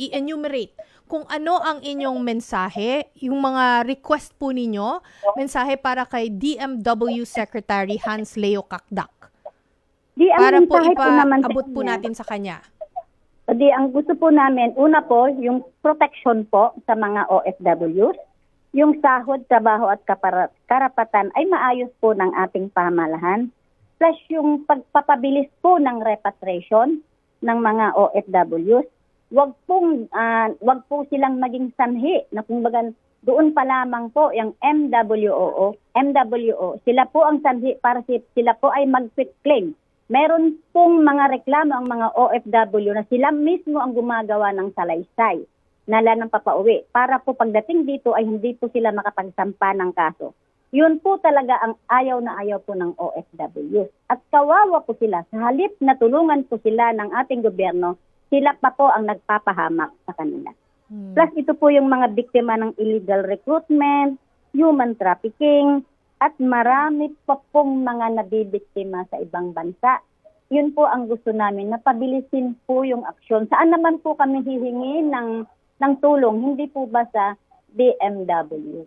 i-enumerate kung ano ang inyong mensahe, yung mga request po ninyo, mensahe para kay DMW Secretary Hans Leo Kakdak. Di ang Para po ipaabot po natin sa kanya. Di ang gusto po namin, una po, yung protection po sa mga OFWs, yung sahod, trabaho at karapatan ay maayos po ng ating pamahalaan, plus yung pagpapabilis po ng repatriation ng mga OFWs, wag pong ah, wag po silang maging sanhi na kumbaga doon pa lamang po yung MWO, MWO, sila po ang sanhi para si- sila po ay mag-quit claim. Meron pong mga reklamo ang mga OFW na sila mismo ang gumagawa ng salaysay nala ng papauwi para po pagdating dito ay hindi po sila makapagsampa ng kaso. Yun po talaga ang ayaw na ayaw po ng OFW. At kawawa po sila. Sa halip na tulungan po sila ng ating gobyerno, sila pa po ang nagpapahamak sa kanila. Hmm. Plus ito po yung mga biktima ng illegal recruitment, human trafficking, at marami pa pong mga nabibiktima sa ibang bansa. Yun po ang gusto namin, napabilisin po yung aksyon. Saan naman po kami hihingi ng, ng tulong? Hindi po ba sa BMW?